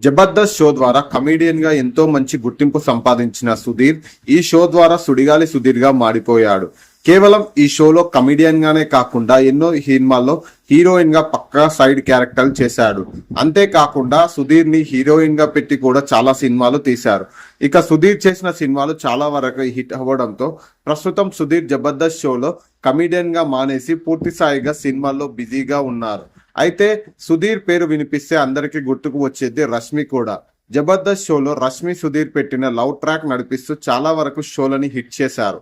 Jabardasth show ద్వారా కమీడియన్గా ఎంతో మంచి గుర్తింపు సంపాదించిన సుధీర్ ఈ షో ద్వారా సుడిగాలి సుధీర్గా మారిపోయాడు కేవలం ఈ షోలో కమీడియన్ గానే కాకుండా ఎన్నో సినిమాల్లో హీరోయిన్గా పక్కా సైడ్ క్యారెక్టర్ చేశాడు. అంతేకాకుండా సుధీర్ని హీరోయిన్గా పెట్టి కూడా చాలా సినిమాలు తీశారు. ఇక సుధీర్ చేసిన సినిమాలు చాలా వరకు హిట్ అవ్వడంతో ప్రస్తుతం సుధీర్ జబర్దస్త్ షోలో కమీడియన్గా మానేసి పూర్తి స్థాయిగా సినిమాల్లో బిజీగా ఉన్నారు. అయితే సుధీర్ పేరు వినిపిస్తే అందరికీ గుర్తుకు వచ్చేది రష్మి కూడా. జబర్దస్త్ షోలో రష్మి సుధీర్ పెట్టిన లవ్ ట్రాక్ నడిపిస్తూ చాలా వరకు షోలని హిట్ చేశారు.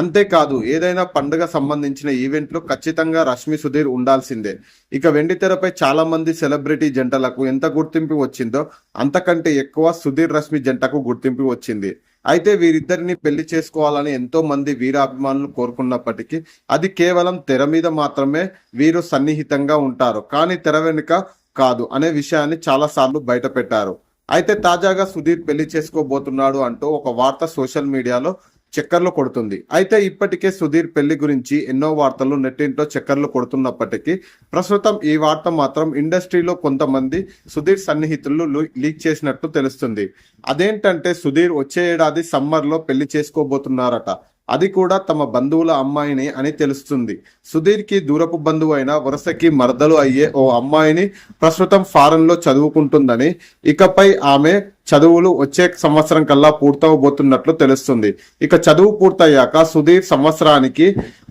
అంతేకాదు ఏదైనా పండుగ సంబంధించిన ఈవెంట్లో ఖచ్చితంగా రష్మి సుధీర్ ఉండాల్సిందే. ఇక వెండి తెరపై చాలా మంది సెలబ్రిటీ జంటలకు ఎంత గుర్తింపు వచ్చిందో అంతకంటే ఎక్కువ సుధీర్ రష్మి జంటకు గుర్తింపు వచ్చింది. అయితే వీరిద్దరిని పెళ్ళి చేసుకోవాలని ఎంతో మంది వీరాభిమానులు కోరుకున్నప్పటికీ అది కేవలం తెర మీద మాత్రమే వీరు సన్నిహితంగా ఉంటారు. కానీ తెర వెనుక కాదు అనే విషయాన్ని చాలా సార్లు బయట పెట్టారు అయితే తాజాగా సుధీర్ పెళ్ళి చేసుకోబోతున్నాడు అంటూ ఒక వార్త సోషల్ మీడియాలో చక్కర్లు కొడుతుంది. అయితే ఇప్పటికే సుధీర్ పెళ్ళి గురించి ఎన్నో వార్తలు నెట్టింట్లో చక్కర్లు కొడుతున్నప్పటికీ ప్రస్తుతం ఈ వార్త మాత్రం ఇండస్ట్రీలో కొంతమంది సుధీర్ సన్నిహితులు లీక్ చేసినట్టు తెలుస్తుంది. అదేంటంటే సుధీర్ వచ్చే ఏడాది సమ్మర్లో పెళ్ళి చేసుకోబోతున్నారట. అది కూడా తమ బంధువుల అమ్మాయిని అని తెలుస్తుంది. సుధీర్కి దూరపు బంధువు అయిన వరుసకి మరదలు అయ్యే ఓ అమ్మాయిని ప్రస్తుతం ఫారెన్లో చదువుకుంటుందని ఇకపై ఆమె చదువులు వచ్చే సంవత్సరం కల్లా పూర్తవబోతున్నట్లు తెలుస్తుంది. ఇక చదువు పూర్తయ్యాక సుధీర్ సంవత్సరానికి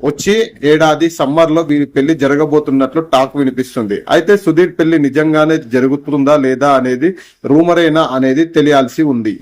వచ్చి ఏడాది సమ్మర్లో వీరి పెళ్ళి జరగబోతున్నట్లు టాక్ వినిపిస్తుంది. అయితే సుధీర్ పెళ్ళి నిజంగానే జరుగుతుందా లేదా అనేది రూమరేనా అనేది తెలియాల్సి ఉంది.